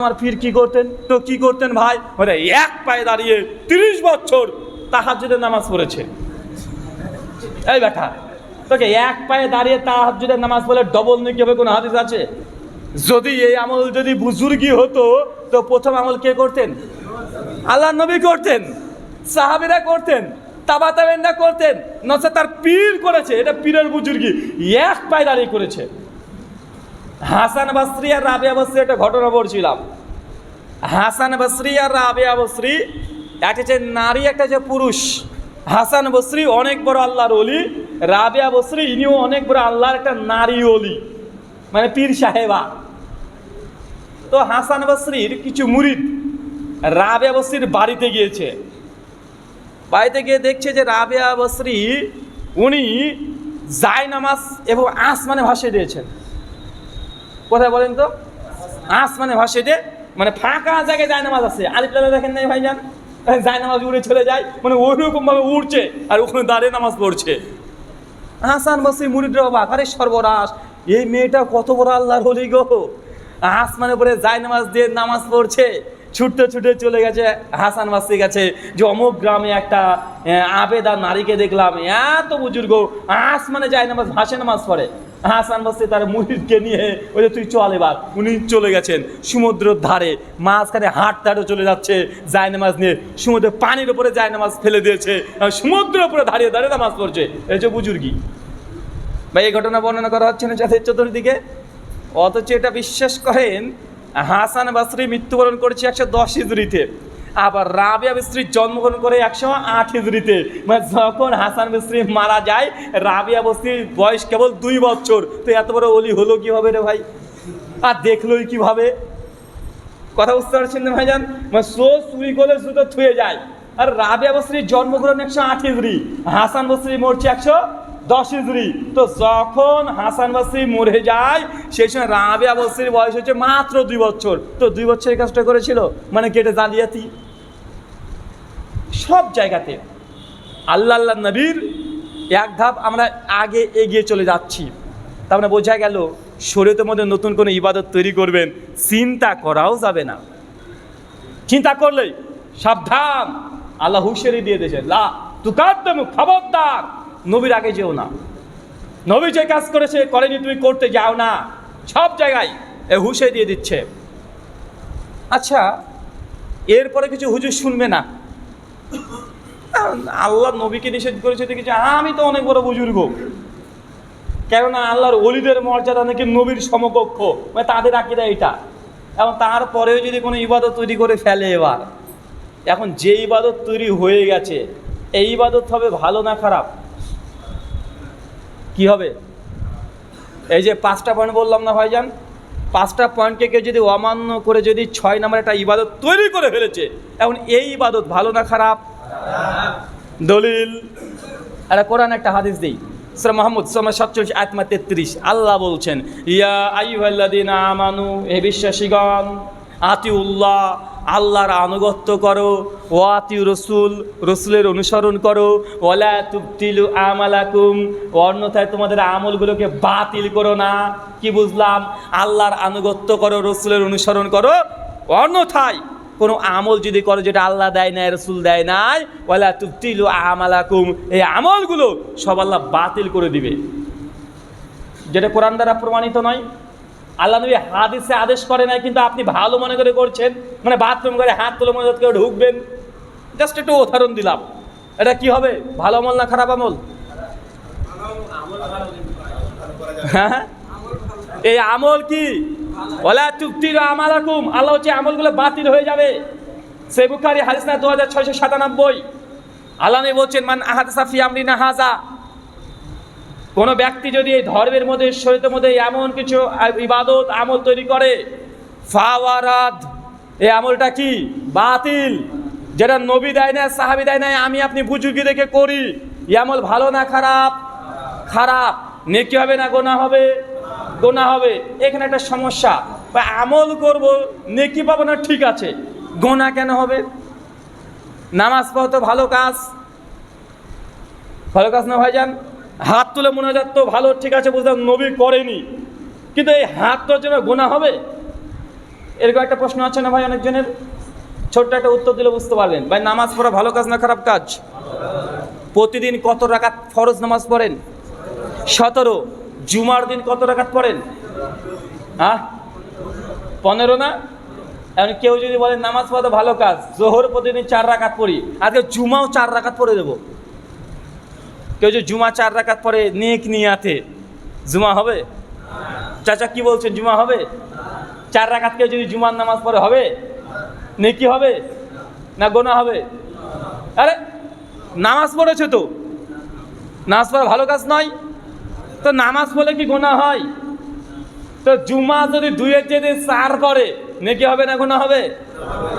আমার পীর কি করতেন? তো কি করতেন ভাই? বলে, এক পায়ে দাঁড়িয়ে তিরিশ বছর তাহাজ্জুদের নামাজ পড়েছে। এই বেটা, তোকে এক পায়ে দাঁড়িয়ে তাহাজ্জুদের নামাজ পড়লে ডবল নাকি হবে কোনো হাদিস আছে? যদি এই আমল যদি বুজুর্গি হতো, তো প্রথম আমল কে করতেন? আল্লাহ নবী করতেন, সাহাবিরা করতেন তাবা তাবেনরা করতেন নচে তার পীর করেছে, এটা পীরের বুজুর্গি, এক পায়ে দাঁড়িয়ে করেছে। হাসান বাসরি আর রাবিয়া বসরি একটা ঘটনা পড়ছিলাম হাসান বসরি আর রাবিয়া বসরি একটা যে নারী, একটা যে পুরুষ। হাসান বসরি অনেক বড় আল্লাহর অলি রাবিয়া বসরি ইনিও অনেক বড় আল্লাহর একটা নারী অলি মানে পীর সাহেবা। তো হাসান বসরির কিছু মুরিদ রাবিয়া বসরির বাড়িতে গিয়েছে। বাড়িতে গিয়ে দেখছে যে রাবিয়া বসরি উনি জায় নামাজ এবং আসমানে ভাসিয়ে দিয়েছেন। কোথায় বলেন তো? আসমানে দিয়ে মানে ফাঁকা জায়গায় যায় নামাজ আছে আলিপ্লালে দেখেন নাই ভাইজান? যায় নামাজ উড়ে চলে যায়। মানে ওইরকম ভাবে উড়ছে আর ওখানে দাঁড়িয়ে নামাজ পড়ছে। হাসান বসে মুরিদরা বাবা আরে সর্বনাশ। এই মেয়েটা কত বড় আল্লাহর হলি গো। আসমানে পরে যায় নামাজ দিয়ে নামাজ পড়ছে। ছুটতে ছুটে চলে গেছে, হাসান বাসি গেছে। যে অমুক গ্রামে একটা আবেদা নারীকে দেখলাম, এত বুজুর্গ, আসমানে যায় নামাজ ভাসে নামাজ পড়ে হাসান বাসি তার মুরিদকে নিয়ে ওই যে তুই চল এবার। উনি চলে গেছেন সমুদ্রের ধারে, মাঝখানে হাট ধারে চলে যাচ্ছে, যায় নামাজ নিয়ে। সমুদ্রের পানির উপরে যায় নামাজ ফেলে দিয়েছে সমুদ্রের উপরে দাঁড়িয়ে দাঁড়িয়ে নামাজ পড়ছে। এই যে বুজুর্গি। ভাই, এই ঘটনা বর্ণনা করা হচ্ছে না চাঁদের চতুর্দিকে? অথচ এটা বিশ্বাস করেন হাসান বাসরি মৃত্যুবরণ করেছে একশো দশ হিজড়িতে। আবার রাবিয়া বিস্ত্রী জন্মগ্রহণ করে একশো আট হিজড়িতে। মানে যখন হাসান বিস্ত্রী মারা যায়, রাবিয়া বস্তির বয়স কেবল দুই বছর। তো এত বড় অলি হলো কীভাবে রে ভাই? আর দেখলোই কীভাবে? কথা বুঝতে পারছেন না ভাইজান? মানে সো চুরি করলে সুতো থুয়ে যায়। আর রাবিয়া বস্ত্রীর জন্মগ্রহণ একশো আট হিজড়ি। হাসান বস্ত্রী মরছে একশো দশ হিজড়ি তো যখন হাসান বস্ত্রী মরে যায়, সেই সময় রাবিয়া বস্ত্রীর বয়স হচ্ছে মাত্র দুই বছর। তো দুই বছরের কাজটা করেছিল? মানে কেটে জালিয়াতি? সব জায়গাতে। আল্লাহ আল্লাহ নবীর এক ধাপ আমরা আগে এগিয়ে চলে যাচ্ছি। তার মানে বোঝা গেল, শরীয়তের মধ্যে নতুন কোনো ইবাদত তৈরি করবেন, চিন্তা করাও যাবে না। চিন্তা করলেই সাবধান। আল্লাহ হুঁশিয়ারি দিয়ে দিয়েছে লা তুকাদ্দম খবরদার। নবীর আগে যেও না। নবী যে কাজ করেছে, করেনি, তুমি করতে যাও না। সব জায়গায় এ হুঁশে দিয়ে দিচ্ছে। আচ্ছা এরপরে কিছু হুজুর শুনবে না। আল্লাহ নবীকে নিষেধ করেছে দেখেছি আমি তো অনেক বড় বুজুর্গ। কেননা আল্লাহর অলিদের মর্যাদা নাকি নবীর সমকক্ষ। মানে তাদের আকিদা এটা। এবং তারপরেও যদি কোনো ইবাদত তৈরি করে ফেলে এবার। এখন যে ইবাদত তৈরি হয়ে গেছে, এই ইবাদত হবে ভালো না খারাপ? কি হবে? এই যে পাঁচটা পয়েন্ট বললাম না ভাইজান? পাঁচটা পয়েন্টকে কেউ যদি অমান্য করে যদি ছয় নাম্বার একটা ইবাদত তৈরি করে ফেলেছে, এখন এই ইবাদত ভালো না খারাপ? দলিল। একটা কোরআন একটা হাদিস দিই। সুরা মোহাম্মদ সময় সাতচল্লিশ আত্মা তেত্রিশ। আল্লাহ বলছেন, ইয়া আইহাল্লাদিন আমানু, হে বিশ্বাসীগণ, আতিউল্লাহ আল্লাহর আনুগত্য করো, ওয়াতি রসুল, রসুলের অনুসরণ করো ওলা তুবতিলু আমালাকুম, অন্যথায় তোমাদের আমলগুলোকে বাতিল করো না। কি বুঝলাম? আল্লাহর আনুগত্য করো, রসুলের অনুসরণ করো। অন্যথায় কোনো আমল যদি করো যেটা আল্লাহ দেয় নাই, রসুল দেয় নাই ওলা তুবতিলু আমালাকুম, এই আমলগুলো সব আল্লাহ বাতিল করে দিবে। যেটা কোরআন দ্বারা প্রমাণিত নয়। আল্লাহ নবী হাদিসে আদেশ করে নাই, কিন্তু আপনি ভালো মনে করে করছেন। মানে বাথরুম করে হাত তুলে মনে করে ঢুকবেন। জাস্ট একটু উদাহরণ দিলাম। এটা কি হবে? ভালো আমল না খারাপ আমল? হ্যাঁ? এই আমল কি? ওলা চুক্তির আমালাকুম। আল্লাহ হচ্ছে আমলগুলো বাতিল হয়ে যাবে। সে বুখারি হাদিস না দু হাজার ছয়শো সাতানব্বই। আল্লাহ বলছেন, মান আহাদ সাফি আমরি না হাজা। কোনো ব্যক্তি যদি এই ধর্মের মধ্যে শরীরের মধ্যে এমন কিছু ইবাদত, আমল তৈরি করে, ফাওয়ারাদ এই আমলটা কি? বাতিল। যেটা নবী দেয় না সাহাবি দেয় না আমি আপনি বুজুর্গি দেখে করি। এই আমল ভালো না খারাপ? খারাপ। নেকি হবে না গোনা হবে? গোনা হবে। এখানে একটা সমস্যা। বা আমল করব, নেকি পাবো না, ঠিক আছে। গোনা কেন হবে? নামাজ পড়া তো ভালো কাজ। ভালো কাজ না ভাইজান? হাত তুলে মনে যাত তো ভালো, ঠিক আছে, বুঝলাম, নবী করেনি। কিন্তু এই হাত তোর জন্য গোনা হবে? এরকম একটা প্রশ্ন আছে না ভাই অনেকজনের? ছোট্ট একটা উত্তর দিলে বুঝতে পারবেন। ভাই, নামাজ পড়া ভালো কাজ না খারাপ কাজ? প্রতিদিন কত রাকাত ফরজ নামাজ পড়েন? সতেরো। জুমার দিন কত রাকাত পড়েন? হ্যাঁ? পনেরো না? এখন কেউ যদি বলেন নামাজ পড়া ভালো কাজ, জোহর প্রতিদিন চার রাকাত পড়ি। আজকে জুমাও চার রাকাত পড়ে দেবো। কেউ যে জুমা চার রাকাত পরে নেক নিয়াতে, জুমা হবে? চাচা কি বলছেন, জুমা হবে? চার রাকাত কেউ যদি জুমার নামাজ পড়ে হবে? নেকি হবে? না গোনা হবে? আরে, নামাজ পড়েছে তো? নামাজ পড়া ভালো কাজ নয়? তো নামাজ পড়লে কি গোনা হয়? তো জুমা যদি দুইয়ের যদি চার পরে নেকি হবে না গোনা হবে?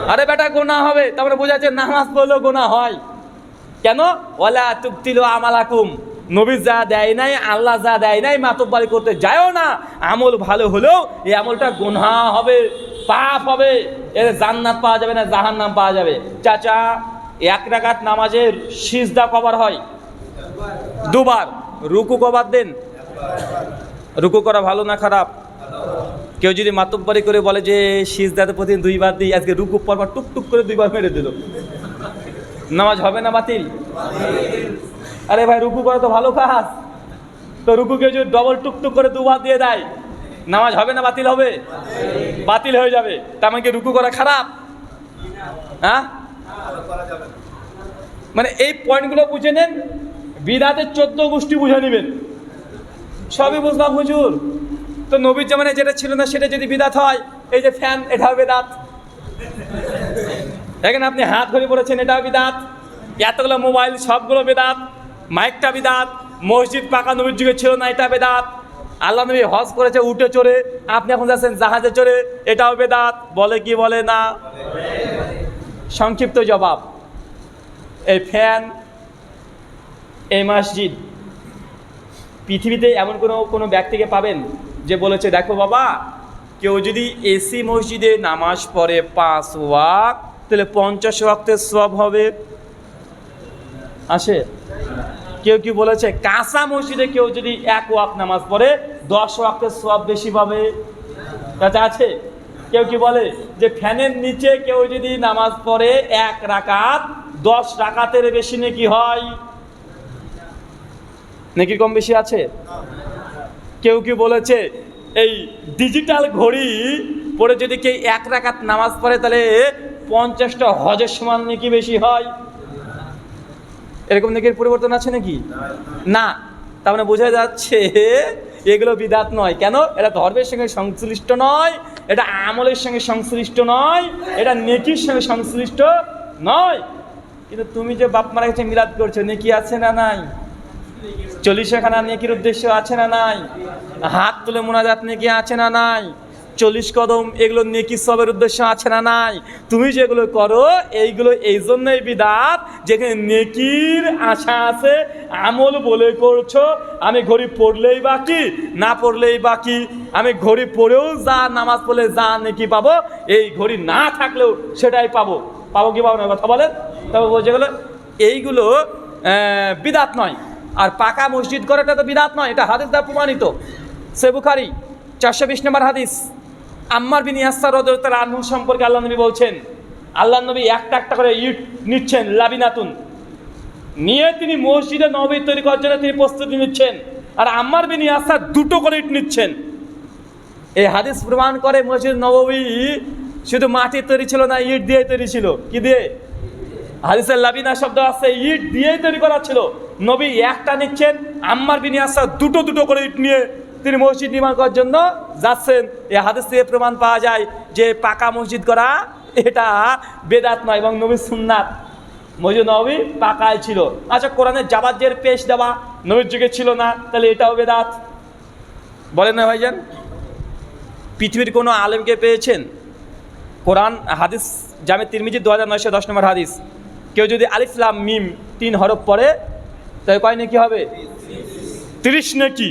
আরে বেটা, গোনা হবে। তারপরে বোঝা যাচ্ছে নামাজ পড়লেও গোনা হয়। কেন? ওলা তুক্তিল আমালাকুম। নবী যা দেয় নাই, আল্লাহ যা দেয় নাই, মাতব্বারি করতে যায়ও না। আমল ভালো হলেও এই আমলটা গুনহা হবে, পাপ হবে। এর জান্নাত পাওয়া যাবে না, জাহান্নাম পাওয়া যাবে। চাচা, এক রাকাত নামাজের সিজদা কবার হয়? দুবার। রুকু কবার দেন? রুকু করা ভালো না খারাপ? কেউ যদি মাতব্বারি করে বলে যে সিজদাতে প্রতিদিন দুইবার দিই, আজকে রুকু পরপর টুক টুক করে দুইবার মেরে দিল। নামাজ হবে না বাতিল? আরে ভাই, রুকু করা তো ভালো কাজ। তো রুকুকে যদি ডবল টুকটুক করে দুবার দিয়ে দেয়, নামাজ হবে না বাতিল হবে? বাতিল হয়ে যাবে। তার মানে কি রুকু করা খারাপ? হ্যাঁ? মানে এই পয়েন্টগুলো বুঝে নেন, বিদাতের চোদ্দ গোষ্ঠী বুঝে নেবেন। সবই বুঝলাম হুজুর। তো নবীর জামানে যেটা ছিল না, সেটা যদি বিদাত হয়, এই যে ফ্যান এটাও বেদাত এখানে আপনি হাত ঘড়ি পড়েছেন এটাও বিদাত। এতগুলো মোবাইল, সবগুলো বেদাত। মাইকটা বিদাত। মসজিদ পাকা নবীর যুগে ছিল না, এটা বেদাত। আল্লাহ নবী হজ করেছে, উঠে চড়ে, আপনি এখন যাচ্ছেন জাহাজে চড়ে, এটাও বেদাত। বলে কি, বলে না? সংক্ষিপ্ত জবাব। এই ফ্যান, এই মসজিদ, পৃথিবীতে এমন কোনো কোনো ব্যক্তিকে পাবেন যে বলেছে, দেখো বাবা, কেউ যদি এসি মসজিদে নামাজ পড়ে পাঁচ ওয়াক তাহলে পঞ্চাশ ওয়াক্তের সব হবে। আসে? কেউ কি বলেছে, কাঁচা মসজিদে কেউ যদি এক ওয়াক নামাজ পড়ে, দশ ওয়াক্তের সব বেশি পাবে? কাছে আছে? কেউ কি বলে যে ফ্যানের নিচে কেউ যদি নামাজ পড়ে এক রাকাত, দশ রাকাতের বেশি নাকি হয়? নাকি কম বেশি আছে? কেউ কি বলেছে, এই ডিজিটাল ঘড়ি পরে যদি কেউ এক রাকাত নামাজ পড়ে, তাহলে পঞ্চাশটা হজের সমান নাকি বেশি হয়? এরকম নাকি পরিবর্তন আছে নাকি? না, তার মানে বোঝা যাচ্ছে এগুলো বিদাত নয়। কেন? এটা ধর্মের সঙ্গে সংশ্লিষ্ট নয়, এটা আমলের সঙ্গে সংশ্লিষ্ট নয়, এটা নেকির সঙ্গে সংশ্লিষ্ট নয়। কিন্তু তুমি যে বাপ মারা গেছে মিলাদ করছ, নেকি আছে না নাই? চল্লিশখানা নেকির উদ্দেশ্য আছে না নাই? হাত তুলে মোনাজাত নেকি আছে না নাই? চল্লিশ কদম, এগুলো নেকি সবের উদ্দেশ্য আছে না নাই? তুমি যেগুলো করো, এইগুলো এই জন্যই বিদাত, যেখানে নেকির আশা আছে, আমল বলে করছ, আমি ঘড়ি পড়লেই বাকি, না পড়লেই বাকি, আমি ঘড়ি পড়েও যা নামাজ পড়লে যা নেকি পাবো, এই ঘড়ি না থাকলেও সেটাই পাবো। পাবো কি পাবো না, কথা বলেন? তবে বোঝা গেলো এইগুলো বিদাত নয়। আর পাকা মসজিদ করাটা তো বিদাত নয়, এটা হাদিস দ্বারা প্রমাণিত। সে বুখারি, চারশো বিশ নম্বর হাদিস। আম্মার বিন ইয়াসার রদরতার আনহু সম্পর্কে আল্লাহ নবী বলছেন, আল্লাহ নবী একটা একটা করে ইট নিচ্ছেন, লাবিনাতুন। নিয়ে তিনি মসজিদে নবী তৈরি করার জন্য তিনি প্রস্তুতি নিচ্ছেন, আর আম্মার বিন ইয়াসার দুটো করে ইট নিচ্ছেন। এই হাদিস প্রমাণ করে মসজিদ নববী শুধু মাটির তৈরি ছিল না, ইট দিয়ে তৈরি ছিল। কি দিয়ে? হাদিসের লাবিনা শব্দ আছে, ইট দিয়েই তৈরি করা ছিল। নবী একটা নিচ্ছেন, আম্মার বিনি আসা দুটো দুটো করে ইট নিয়ে তিনি মসজিদ নির্মাণ করার জন্য যাচ্ছেন। এই হাদিস থেকে প্রমাণ পাওয়া যায় যে পাকা মসজিদ করা এটা বেদাত নয় এবং নবী সুন্নাত। মসজিদ নবী পাকায় ছিল। আচ্ছা কোরআনের জাবাজের পেশ দেওয়া নবীর যুগে ছিল না, তাহলে এটাও বেদাত? বলেন না ভাইজান, পৃথিবীর কোনো আলেমকে পেয়েছেন? কোরআন, হাদিস, জামে তিরমিজি দু হাজার নয়শো দশ নম্বর হাদিস। কেউ যদি আলিফলাম মিম তিন হরফ পড়ে, তাহলে কয় নাকি হবে? তিরিশ নাকি।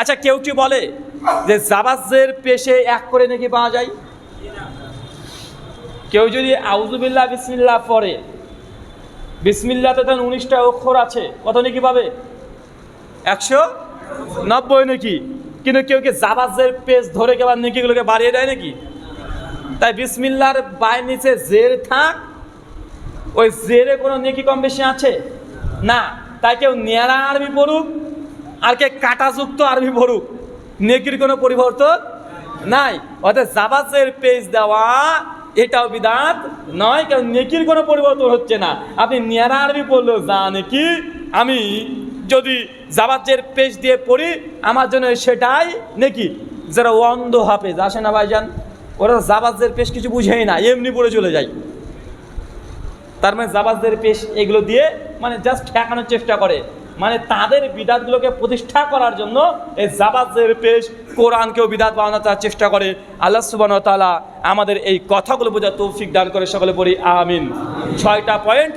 আচ্ছা কেউ কি বলে যে জাবাজের পেশে এক করে নাকি পাওয়া যায়? কেউ যদি আউজুবিল্লাহ বিসমিল্লাহ পড়ে, বিসমিল্লাতে তখন উনিশটা অক্ষর আছে, কত নাকি পাবে? একশো নব্বই নাকি? কিন্তু কেউ কি জাবাজের পেজ ধরে কেবার নাকিগুলোকে বাড়িয়ে দেয় নাকি? তাই বিসমিল্লার বাই নিচে জের থাক, ওই জেরে কোনো নেকি কম বেশি আছে? না, তাই কেউ নেড়া আরবি পড়ুক আর কে কাটাযুক্ত আরবি পড়ুক। নেকির কোনো পরিবর্তন নাই। অর্থাৎ জাবাজের পেজ দেওয়া এটাও বিদাত নয়, কারণ নেকির কোনো পরিবর্তন হচ্ছে না। আপনি নেড়া আরবি পড়লেও যা নেকি, আমি যদি জাবাজের পেজ দিয়ে পড়ি, আমার জন্য সেটাই নেকি। যারা অন্ধ হাফেজ আসে না ভাইজান, ওরা জাবাজের পেশ কিছু বুঝেই না, এমনি পড়ে চলে যায়। তার মানে জাবাজদের পেশ এগুলো দিয়ে মানে জাস্ট ঠেকানোর চেষ্টা করে। মানে তাদের বিদাতগুলোকে প্রতিষ্ঠা করার জন্য এই জাবাজদের পেশ, কোরআনকেও বিদাত বানানোর তার চেষ্টা করে। আল্লাহ সুবান তালা আমাদের এই কথাগুলো বোঝা তৌফিক দান করে সকলে বলি আমিন। ছয়টা পয়েন্ট,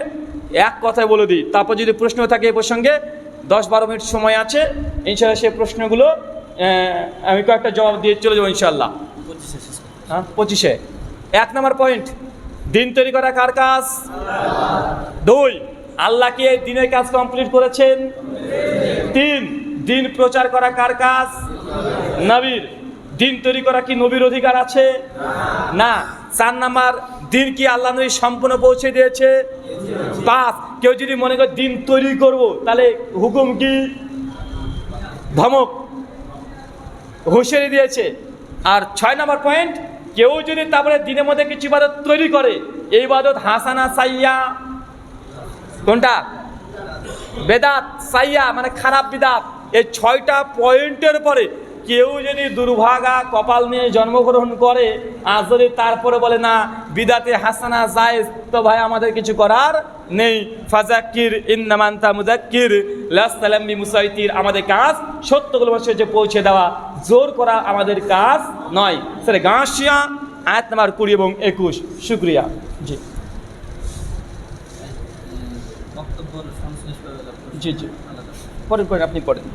এক কথায় বলে দিই। তারপর যদি প্রশ্ন থাকে এই প্রসঙ্গে, দশ বারো মিনিট সময় আছে ইনশাল্লাহ সেই প্রশ্নগুলো আমি কয়েকটা জবাব দিয়ে চলে যাব ইনশাল্লাহ হ্যাঁ পঁচিশে। এক নম্বর পয়েন্ট, দিন তৈরি করা কার কাজ? দুই। আল্লাহ কি দিনের কাজ কমপ্লিট করেছেন? তিন, দিন প্রচার করা কার কাজ? নবীর। দিন তৈরি করা কি নবীর অধিকার আছে? না। চার নাম্বার, দিন কি আল্লাহ নবী সম্পূর্ণ পৌঁছে দিয়েছে? পাঁচ, কেউ যদি মনে করে দিন তৈরি করব, তাহলে হুকুম কি? ধমক। হুঁশিয়ারি দিয়েছে। আর ছয় নম্বর পয়েন্ট কেউ যদি তারপরে দিনের মধ্যে কিছু ইবাদত তৈরি করে, এই ইবাদত হাসানা সাইয়া কোনটা? বেদাত, সাইয়া মানে খারাপ বিদাত। এই ছয়টা পয়েন্টের পরে কেউ যদি দুর্ভাগা কপাল নিয়ে জন্মগ্রহণ করে, আর যদি তারপরে বলে, না, বিদাতে হাসানা জায়েজ, তো ভাই আমাদের কিছু করার নেই। ফাজাক্কির ইন্নামান্তা মুজাক্কির লাস্তালাম্বি মুসাইতির। আমাদের কাজ সত্যগুলো মানুষের যে পৌঁছে দেওয়া। জোর করা আমাদের কাজ নয়। স্যার গাঁশিয়া, আয়াত নাম্বার কুড়ি এবং একুশ। শুক্রিয়া। জি বক্তব্য সংশ্লিষ্ট জি জি। পরের পরে আপনি পড়েন।